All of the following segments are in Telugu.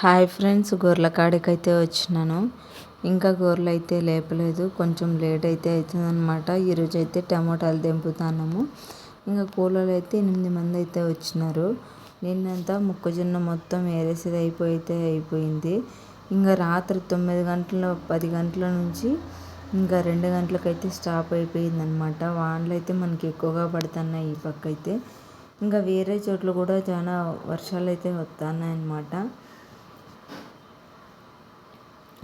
హాయ్ ఫ్రెండ్స్ గొర్రెల కాడికైతే వచ్చినాను. ఇంకా గొర్రెలు అయితే లేపలేదు. కొంచెం లేట్ అయితే అవుతుందన్నమాట ఈరోజు అయితే టమోటాలు తెంపుతున్నాము. ఇంకా కూలర్లు అయితే ఎనిమిది మంది అయితే వచ్చినారు. నిన్నంతా మొక్కజొన్న మొత్తం ఏరేసేది అయిపోయితే అయిపోయింది. ఇంకా రాత్రి తొమ్మిది గంటల పది గంటల నుంచి ఇంకా రెండు గంటలకైతే స్టాప్ అయిపోయింది అనమాట వానలు అయితే మనకి ఎక్కువగా పడుతున్నాయి ఈ పక్క అయితే ఇంకా వేరే చోట్ల కూడా చాలా వర్షాలు అయితే వస్తున్నాయి అన్నమాట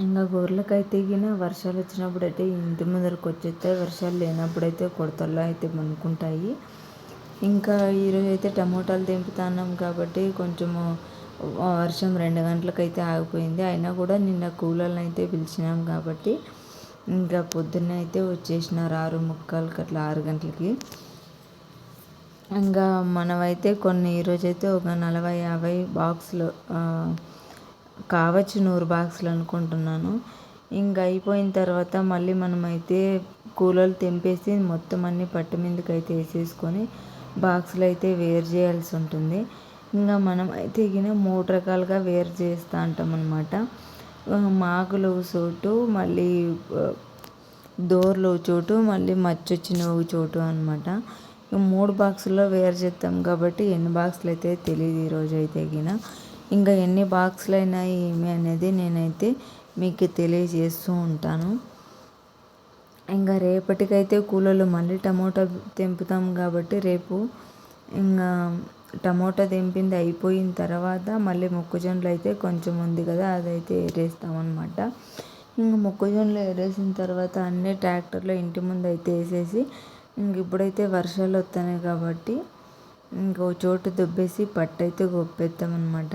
ఇంకా గొర్రెలకైతే గిన వర్షాలు వచ్చినప్పుడు అయితే ఇంటి ముందరకు వచ్చేస్తాయి వర్షాలు లేనప్పుడు అయితే కొడతల్లో అయితే మునుకుంటాయి. ఇంకా ఈరోజు అయితే టమోటాలు తెంపుతున్నాం కాబట్టి కొంచెము వర్షం రెండు గంటలకైతే ఆగిపోయింది. అయినా కూడా నిన్న కూలర్ని అయితే పిలిచినాం కాబట్టి ఇంకా పొద్దున్న అయితే వచ్చేసినారు ఆరు ముక్కలకి అట్లా ఆరు గంటలకి. ఇంకా మనమైతే కొన్ని ఈరోజైతే ఒక నలభై యాభై బాక్సులు కావచ్చు నూరు బాక్సులు అనుకుంటున్నాను. ఇంకా అయిపోయిన తర్వాత మళ్ళీ మనమైతే కూలోళ్ళు తెంపేసి మొత్తం అన్ని పట్టు మీదకి అయితే వేసేసుకొని బాక్సులు అయితే వేరు చేయాల్సి ఉంటుంది. ఇంకా మనం అయితే ఇగిన మూడు రకాలుగా వేరు చేస్తూ ఉంటాం అనమాట మాకులు చోటు మళ్ళీ దోర్లు చోటు మళ్ళీ మచ్చొచ్చిన చోటు అనమాట మూడు బాక్సుల్లో వేరు చేస్తాం కాబట్టి ఎన్ని బాక్సులు అయితే తెలియదు ఈరోజు అయితే గిన. ఇంకా ఎన్ని బాక్సులు అయినాయి ఏమి అనేది నేనైతే మీకు తెలియజేస్తూ ఉంటాను. ఇంకా రేపటికైతే కూలోళ్ళు మళ్ళీ టమోటా తెంపుతాం కాబట్టి రేపు ఇంకా టమోటా తెంపింది అయిపోయిన తర్వాత మళ్ళీ మొక్కజొన్నలు అయితే కొంచెం ఉంది కదా అదైతే ఏరేస్తామన్నమాట. ఇంకా మొక్కజొన్నలు ఏరేసిన తర్వాత అన్నీ ట్రాక్టర్లో ఇంటి ముందు అయితే వేసేసి ఇంక ఇప్పుడైతే వర్షాలు వస్తున్నాయి కాబట్టి ఇంకో చోటు దుబ్బేసి పట్టయితే గొప్పేస్తామన్నమాట